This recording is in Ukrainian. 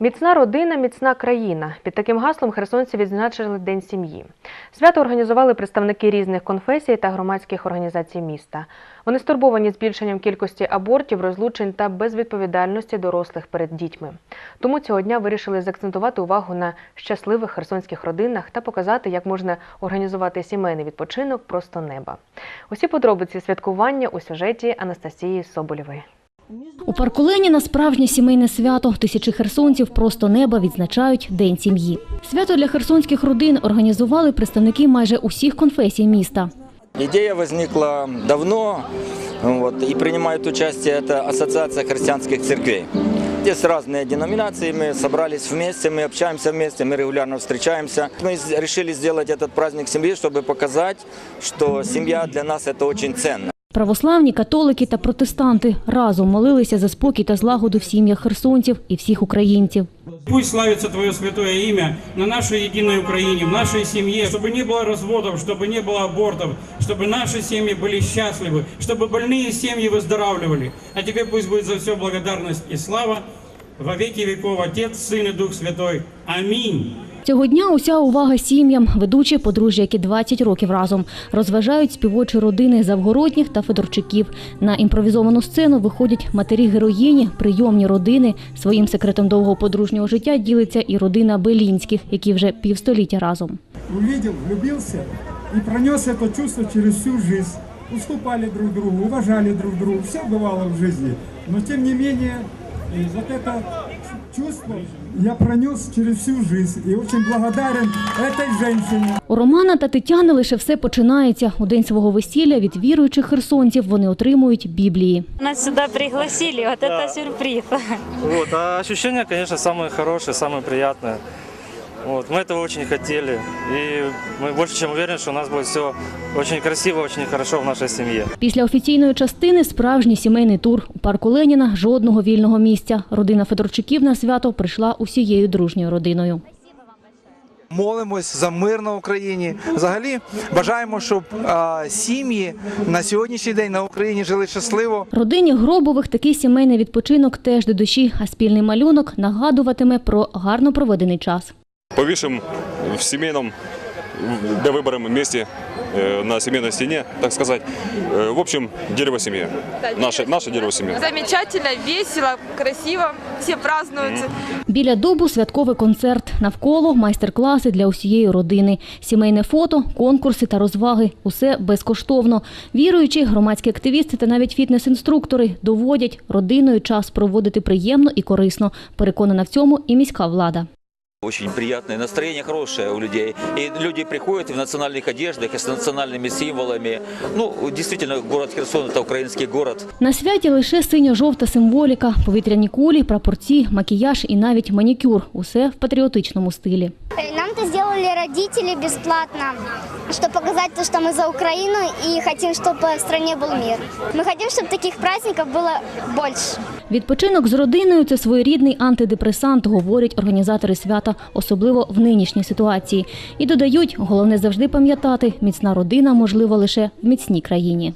Міцна родина, міцна країна. Під таким гаслом херсонці відзначили День сім'ї. Свято організували представники різних конфесій та громадських організацій міста. Вони стурбовані збільшенням кількості абортів, розлучень та безвідповідальності дорослих перед дітьми. Тому цього дня вирішили заакцентувати увагу на щасливих херсонських родинах та показати, як можна організувати сімейний відпочинок просто неба. Усі подробиці святкування у сюжеті Анастасії Соболєвої. У парку Леніна справжнє сімейне свято. Тисячі херсонців просто неба відзначають День сім'ї. Свято для херсонських родин організували представники майже усіх конфесій міста. Идея возникла давно, вот, и принимает участие это Ассоциация христианских церквей. Здесь разные деноминации, мы собрались вместе, мы общаемся вместе, мы регулярно встречаемся. Мы с- решили сделать этот праздник семьи, чтобы показать, что семья для нас это очень ценно. Православні, католики та протестанти разом молилися за спокій та злагоду в сім'ях херсонців і всіх українців. Пусть славится Твое святое имя на нашей единой Украине, в нашей семье, чтобы не было разводов, чтобы не было абортов, чтобы наши семьи были счастливы, чтобы больные семьи выздоравливали. А Тебе пусть будет за все благодарность и слава во веки веков, Отец, Сын и Дух Святой. Аминь. Цього дня уся увага сім'ям, ведучі подружжя, які 20 років разом розважають співочі родини Завгородніх та Федорчуків. На імпровізовану сцену виходять матері героїні, прийомні родини. Своїм секретом довгого подружнього життя ділиться і родина Белінських, які вже півстоліття разом. увидел, влюбился и пронес это чувство через всю жизнь. Уступали друг другу, уважали друг друга, все бывало в жизни. Но тем не менее, и вот это чувство я пронес через всю жизнь и очень благодарен этой женщине. У Романа та Тетяни лише все починається. У день свого весілля від віруючих херсонців вони отримують Біблії. Нас сюда пригласили, вот это сюрприз. Вот, а ощущения, конечно, самые хорошие, самые приятные. Вот, мы этого очень хотели. И мы больше чем уверены, что у нас будет все очень красиво, очень хорошо в нашей семье. Після офіційної частини справжній сімейний тур. У парку Леніна жодного вільного місця. Родина Федорчуків на свято прийшла усією дружньою родиною. Молимось за мир на Україні. Взагалі бажаємо, щоб а, сім'ї на сьогоднішній день на Україні жили щасливо. Родині Гробових такий сімейний відпочинок теж до душі, а спільний малюнок нагадуватиме про гарно проведений час. повесим в семейном, для выбора месте э, на семейной стене, так сказать. Э, В общем, дерево семьи. Наше, наше дерево семьи. Замечательно, весело, красиво, все празднуют. Біля дубу святковий концерт. Навколо майстер-класи для усієї родини. Сімейне фото, конкурси та розваги. Усе безкоштовно. Віруючі, громадські активісти та навіть фітнес-інструктори доводять родиною час проводити приємно і корисно. Переконана в цьому і міська влада. Очень приятное настроение хорошее у людей. И люди приходят и в национальных одеждах, и с национальными символами. Ну, действительно, город Херсон – это украинский город. На святі лише синьо-жовта символіка, повітряні кулі, прапорці, макіяж і навіть манікюр. Усе в патріотичному стилі. Нам это сделали родители бесплатно, чтобы показать то, что мы за Украину и хотим, чтобы в стране был мир. Мы хотим, чтобы таких праздников было больше. Відпочинок з родиною це своєрідний антидепресант, говорять організатори свята, особливо в нинішній ситуації. І додають, головне завжди пам'ятати, міцна родина можлива лише в міцній країні.